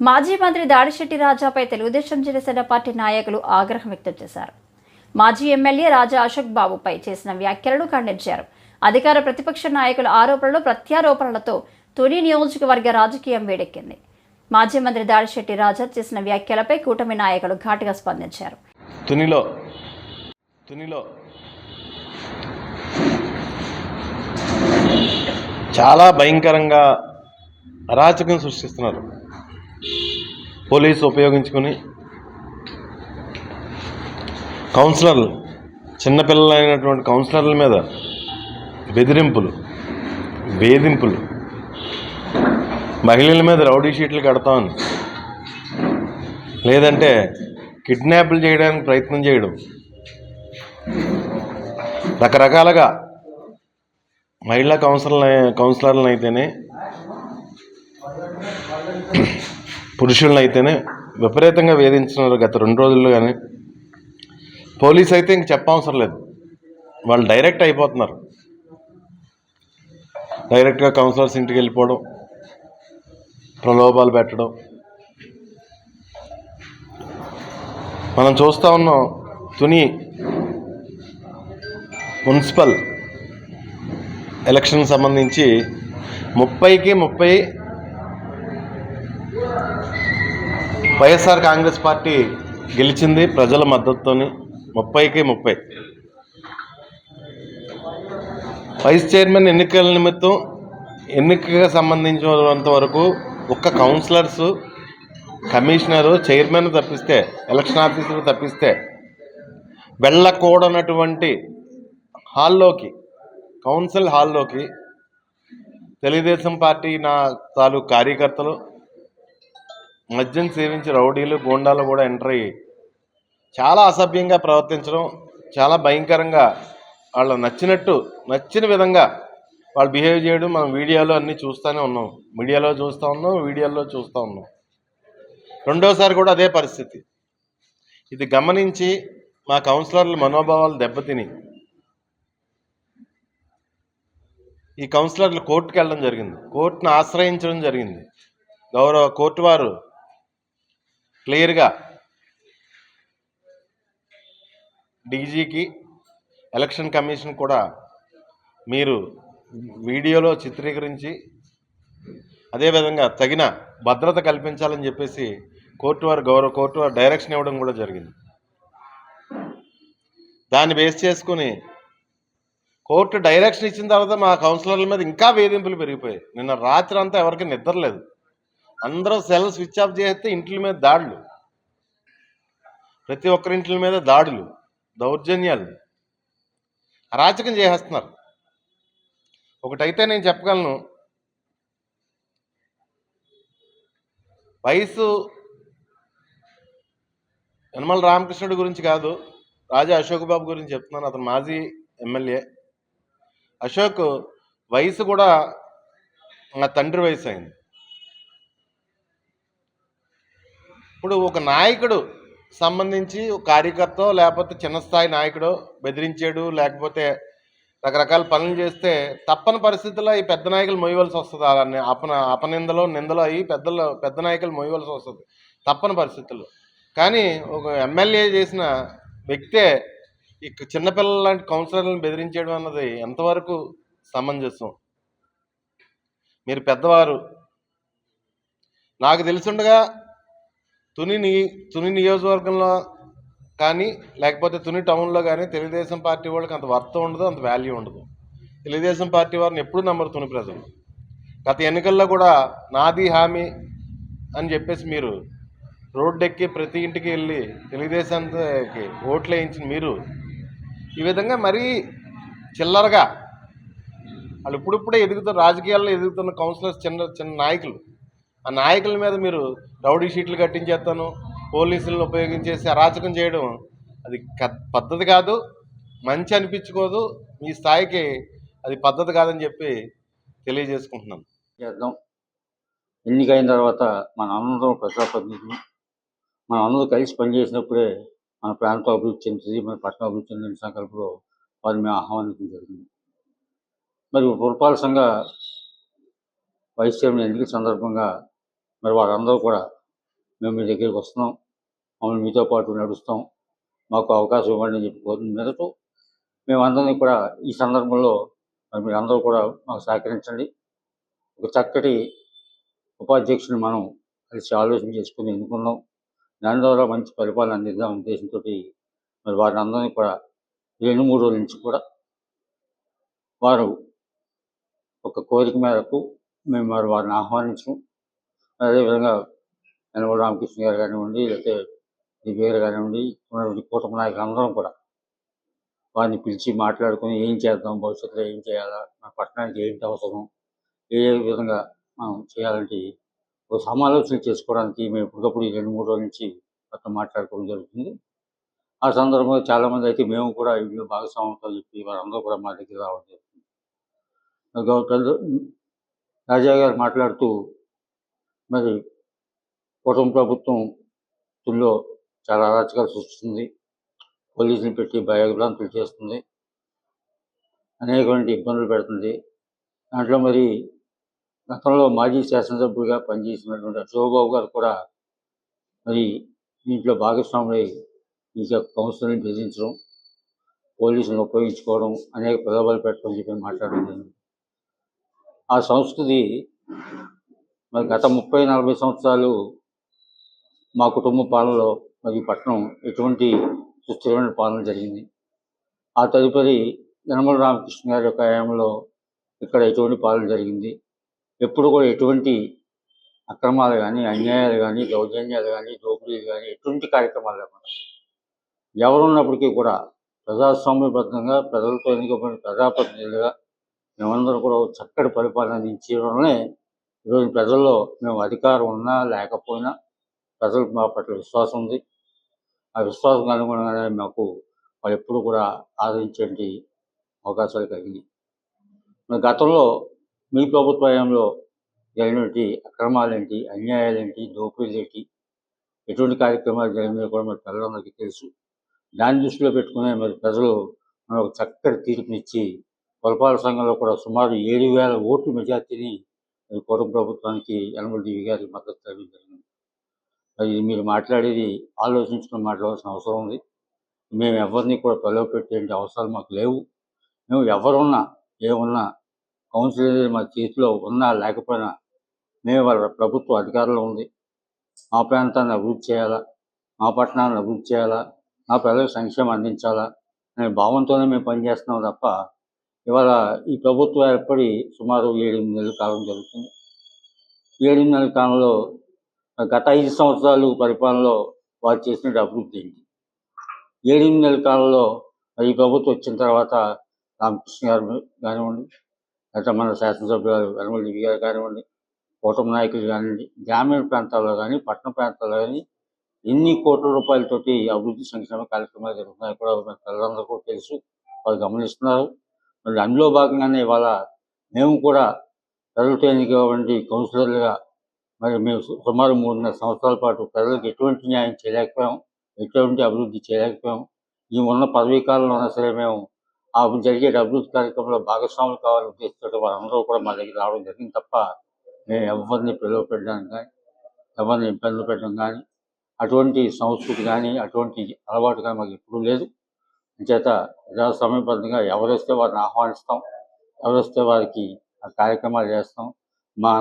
మాజీ మంత్రి దాడిశెట్టి రాజాపై తెలుగుదేశం జనసేన పార్టీ నాయకులు ఆగ్రహం వ్యక్తం చేశారు. మాజీ ఎమ్మెల్యే రాజా అశోక్ బాబుపై చేసిన వ్యాఖ్యలను ఖండించారు. అధికార ప్రతిపక్ష నాయకుల ఆరోపణలు ప్రత్యారోపణలతో తొలి నియోజకవర్గ రాజకీయం వేడెక్కింది. మాజీ మంత్రి దాడిశెట్టి రాజా చేసిన వ్యాఖ్యలపై కూటమి నాయకులు ఘాటుగా స్పందించారు. తునిలో తునిలో. చాలా భయంకరంగా అరాచకం సృష్టిస్తున్నారు. పోలీసు ఉపయోగించుకొని కౌన్సిలర్లు చిన్నపిల్లలైనటువంటి కౌన్సిలర్ల మీద బెదిరింపులు వేధింపులు మహిళల మీద రౌడీ షీట్లు కడతామని లేదంటే కిడ్నాప్లు చేయడానికి ప్రయత్నం చేయడం రకరకాలుగా మహిళా కౌన్సిలర్ కౌన్సిలర్లను అయితేనే పురుషులను అయితేనే విపరీతంగా వేధించినారు గత రెండు రోజుల్లో కానీ పోలీస్ అయితే ఇంక చెప్పవసరం లేదు. వాళ్ళు డైరెక్ట్ అయిపోతున్నారు. డైరెక్ట్గా కౌన్సిలర్స్ ఇంటికి వెళ్ళిపోవడం ప్రలోభాలు పెట్టడం. మనం చూస్తూ ఉన్నాం తుని మున్సిపల్ ఎలక్షన్ సంబంధించి ముప్పైకి ముప్పై వైఎస్ఆర్ కాంగ్రెస్ పార్టీ గెలిచింది ప్రజల మద్దతుతోని. ముప్పైకి ముప్పై. వైస్ చైర్మన్ ఎన్నికల నిమిత్తం ఎన్నికగా సంబంధించినంత వరకు ఒక్క కౌన్సిలర్స్ కమిషనరు చైర్మన్ తప్పిస్తే ఎలక్షన్ ఆఫీసర్ తప్పిస్తే వెళ్ళకూడనటువంటి హాల్లోకి కౌన్సిల్ హాల్లోకి తెలుగుదేశం పార్టీ నా తాలూకు కార్యకర్తలు మద్యం సేవించి రౌడీలు గోండాలు కూడా ఎంటర్ అయ్యి చాలా అసభ్యంగా ప్రవర్తించడం చాలా భయంకరంగా వాళ్ళ నచ్చినట్టు నచ్చిన విధంగా వాళ్ళు బిహేవ్ చేయడం మనం వీడియోలో అన్నీ చూస్తూనే ఉన్నాం. మీడియాలో చూస్తూ ఉన్నాం వీడియోలో చూస్తూ ఉన్నాం. రెండోసారి కూడా అదే పరిస్థితి. ఇది గమనించి మా కౌన్సిలర్ల మనోభావాలు దెబ్బతిని. ఈ కౌన్సిలర్లు కోర్టుకు వెళ్ళడం జరిగింది. కోర్టును ఆశ్రయించడం జరిగింది. గౌరవ కోర్టు వారు క్లియర్గా. డీజీకి ఎలక్షన్ కమిషన్ కూడా మీరు వీడియోలో చిత్రీకరించి అదేవిధంగా తగిన భద్రత కల్పించాలని చెప్పేసి కోర్టు వారు గౌరవ కోర్టు వారు డైరెక్షన్ ఇవ్వడం కూడా జరిగింది. దాన్ని బేస్ చేసుకుని కోర్టు డైరెక్షన్ ఇచ్చిన తర్వాత మా కౌన్సిలర్ల మీద ఇంకా వేధింపులు పెరిగిపోయాయి. నిన్న రాత్రి అంతా ఎవరికి నిద్రలేదు అందరూ సెల్ స్విచ్ ఆఫ్ చేస్తే ఇంట్ల మీద దాడులు. ప్రతి ఒక్కరి ఇంట్ల మీద దాడులు దౌర్జన్యాలు. అరాచకం చేసేస్తున్నారు. ఒకటైతే నేను చెప్పగలను వయసు యనమల రామకృష్ణుడి గురించి కాదు రాజా అశోక్ బాబు గురించి చెప్తున్నాను అతను మాజీ ఎమ్మెల్యే. అశోక్ వయసు కూడా నా తండ్రి వయసు అయింది. ఇప్పుడు ఒక నాయకుడు సంబంధించి ఒక కార్యకర్త లేకపోతే చిన్న స్థాయి నాయకుడు బెదిరించాడు లేకపోతే రకరకాల పనులు చేస్తే తప్పని పరిస్థితుల్లో ఈ పెద్ద నాయకులు మొయ్యవలసి వస్తుంది. అలానే అపన అపనిందలో నిందలో అయ్యి పెద్దలు పెద్ద నాయకులు మొయ్యవలసి వస్తుంది. తప్పని పరిస్థితుల్లో. కానీ ఒక ఎమ్మెల్యే చేసిన వ్యక్తే ఇక చిన్నపిల్లల లాంటి కౌన్సిలర్లను బెదిరించడం అన్నది ఎంతవరకు సమంజసం? మీరు పెద్దవారు. నాకు తెలిసిండగా తుని తుని నియోజకవర్గంలో కానీ లేకపోతే తుని టౌన్లో కానీ తెలుగుదేశం పార్టీ వాళ్ళకి అంత వర్త ఉండదు అంత వాల్యూ ఉండదు. తెలుగుదేశం పార్టీ వారిని ఎప్పుడూ నమ్మరు తుని ప్రజలు? గత ఎన్నికల్లో కూడా నాది హామీ అని చెప్పేసి మీరు రోడ్డు ఎక్కి ప్రతి ఇంటికి వెళ్ళి తెలుగుదేశానికి ఓట్లు వేయించిన మీరు ఈ విధంగా మరీ చిల్లరగా వాళ్ళు ఇప్పుడిప్పుడే ఎదుగుతున్న రాజకీయాల్లో ఎదుగుతున్న కౌన్సిలర్స్ చిన్న చిన్న నాయకులు ఆ నాయకుల మీద మీరు రౌడీ షీట్లు కట్టించేస్తాను పోలీసులను ఉపయోగించేసి అరాచకం చేయడం అది పద్ధతి కాదు. మంచి అనిపించుకోదు. మీ స్థాయికి అది పద్ధతి కాదని చెప్పి తెలియజేసుకుంటున్నాను. చేద్దాం. ఎన్నికైన తర్వాత మన అందరం ప్రజాప్రతినిధులు మన అందరూ కలిసి పనిచేసినప్పుడే మన ప్రాంత అభివృద్ధి చెందుతుంది మన పట్టణ అభివృద్ధి చెందిన సంకల్పంలో వారిని మేము ఆహ్వానించడం జరిగింది. మరి పురపాలసంగా సంఘ వైస్ చైర్మన్ ఎన్నికల సందర్భంగా మరి వారందరూ కూడా మేము మీ దగ్గరికి వస్తున్నాం. మమ్మల్ని మీతో పాటు నడుస్తాం. మాకు అవకాశం ఇవ్వండి అని చెప్పి కోరిన మేరకు మేమందరినీ కూడా ఈ సందర్భంలో మరి మీరందరూ కూడా మాకు సహకరించండి. ఒక చక్కటి ఉపాధ్యక్షుని మనం కలిసి ఆలోచన చేసుకుని ఎన్నుకుందాం. దాని ద్వారా మంచి పరిపాలన అందిద్దాం ఉద్దేశంతో మరి వారిని అందరినీ కూడా రెండు మూడు రోజుల నుంచి కూడా వారు ఒక కోరిక మేరకు మేము వారిని ఆహ్వానించడం అదేవిధంగా యనమల రామకృష్ణ గారు కానివ్వండి లేకపోతే దివ్య గారు కానివ్వండి ఉన్నటువంటి కూటమి నాయకులు అందరం కూడా వారిని పిలిచి మాట్లాడుకొని ఏం చేద్దాం భవిష్యత్తులో ఏం చేయాలా మన పట్టణానికి ఏంటి అవసరం ఏ విధంగా మనం చేయాలంటే ఒక సమాలోచన చేసుకోవడానికి మేము ఇప్పటికప్పుడు ఈ రెండు మూడు రోజుల నుంచి మొత్తం మాట్లాడుకోవడం జరుగుతుంది. ఆ సందర్భంగా చాలామంది అయితే మేము కూడా ఇంట్లో భాగస్వామ్యం చెప్పి వారందరూ కూడా మా దగ్గర రావడం జరుగుతుంది. గౌరవ రాజా గారు మాట్లాడుతూ మరి కుటుంబ ప్రభుత్వం తుల్లో చాలా అరాచకాలు సృష్టిస్తుంది. పోలీసులు పెట్టి భయభ్రాంతులు చేస్తుంది. అనేకమైన ఇబ్బందులు పెడుతుంది. దాంట్లో మరి గతంలో మాజీ శాసనసభ్యుడిగా పనిచేసినటువంటి శివబాబు గారు కూడా మరి దీంట్లో భాగస్వాములై ఈ కౌన్సిల్ని బెదిరించడం పోలీసులను ఉపయోగించుకోవడం అనేక ప్రలోభాలు పెట్టడం చెప్పి మాట్లాడడం జరిగింది. ఆ సంస్కృతి మరి గత ముప్పై నలభై సంవత్సరాలు మా కుటుంబ పాలనలో మరి ఈ పట్టణం ఎటువంటి సుస్థిరమైన పాలన జరిగింది. ఆ తదుపరి యనమల రామకృష్ణ గారి యొక్క హయాంలో ఇక్కడ ఎటువంటి పాలన జరిగింది. ఎప్పుడు కూడా ఎటువంటి అక్రమాలు కానీ అన్యాయాలు కానీ దౌర్జన్యాలు కానీ దోపిడీలు కానీ ఎటువంటి కార్యక్రమాలు లేకుండా ఎవరున్నప్పటికీ కూడా ప్రజాస్వామ్యబద్ధంగా ప్రజలతో ఎన్నుకోబడిన ప్రజాప్రతినిధులుగా మేమందరం కూడా చక్కటి పరిపాలన అందించడంలోనే ఈరోజు ప్రజల్లో మేము అధికారం ఉన్నా లేకపోయినా ప్రజలకు మా పట్ల విశ్వాసం ఉంది. ఆ విశ్వాసం అనుగుణంగానే మాకు వాళ్ళు ఎప్పుడు కూడా ఆదరించేటువంటి అవకాశాలు కలిగినాయి. గతంలో మీ ప్రభుత్వంలో జరిగినటువంటి అక్రమాలేంటి అన్యాయాలేంటి దోపిడీలేంటి ఎటువంటి కార్యక్రమాలు జరిగినాయి కూడా మరి ప్రజలందరికీ తెలుసు. దాన్ని దృష్టిలో పెట్టుకునే మరి ప్రజలు మన ఒక చక్కటి తీర్పునిచ్చి పురపాలక సంఘంలో కూడా సుమారు ఏడు వేల ఓట్లు మెజార్టీని మరి ప్రభుత్వానికి యనమల దేవి గారికి మద్దతు ఇవ్వడం జరిగింది. అది మీరు మాట్లాడేది ఆలోచించుకుని మాట్లాడాల్సిన అవసరం ఉంది. మేము ఎవరిని కూడా ప్రలోభ పెట్టేంటి అవసరాలు మాకు లేవు. మేము ఎవరున్నా ఏమున్నా కౌన్సిల్ అనేది మా చేతిలో ఉన్నా లేకపోయినా మేము వాళ్ళ ప్రభుత్వ అధికారంలో ఉంది. మా ప్రాంతాన్ని అభివృద్ధి చేయాలా? మా పట్టణాన్ని అభివృద్ధి చేయాలా? మా ప్రజలకు సంక్షేమం అందించాలా? అనే భావంతోనే మేము పనిచేస్తున్నాం తప్ప ఇవాళ ఈ ప్రభుత్వం ఏర్పడి సుమారు ఏడెనిమిది నెలల కాలం జరుగుతుంది. ఏడెనిమిది నెలల కాలంలో గత ఐదు సంవత్సరాలు పరిపాలనలో వారు చేసిన అభివృద్ధి ఏంటి? ఏడెనిమిది నెలల కాలంలో ఈ ప్రభుత్వం వచ్చిన తర్వాత రామకృష్ణ గారు కానివ్వండి లేదా మన శాసనసభ్యులు వెనమల్లి దివి గారు కానివ్వండి కూటమి నాయకులు కానివ్వండి గ్రామీణ ప్రాంతాల్లో కానీ పట్టణ ప్రాంతాల్లో కానీ ఎన్ని కోట్ల రూపాయలతోటి అభివృద్ధి సంక్షేమ కార్యక్రమాలు జరుగుతున్నాయి కూడా మన తెలుసు. వాళ్ళు గమనిస్తున్నారు. మరి అందులో భాగంగానే ఇవాళ మేము కూడా ప్రజలతో ఎన్నికటువంటి కౌన్సిలర్లుగా మరి మేము సుమారు మూడున్నర సంవత్సరాల పాటు ప్రజలకు ఎటువంటి న్యాయం చేయలేకపోయాం ఎటువంటి అభివృద్ధి చేయలేకపోయాం. ఈ ఉన్న పదవీ కాలంలో ఉన్నా సరే మేము ఆ జరిగే అభివృద్ధి కార్యక్రమంలో భాగస్వాములు కావాలని ఉద్దేశించడం వారందరూ కూడా మా దగ్గర రావడం జరిగింది తప్ప మేము ఎవరిని పిలువ పెట్టడం కానీ ఎవరిని ఇబ్బందులు పెట్టడం కానీ అటువంటి సంస్కృతి కానీ అటువంటి అలవాటు కానీ మాకు ఎప్పుడూ లేదు. చేత సమయబద్ధంగా ఎవరు వస్తే వారిని ఆహ్వానిస్తాం ఎవరు వస్తే వారికి ఆ కార్యక్రమాలు చేస్తాం. మా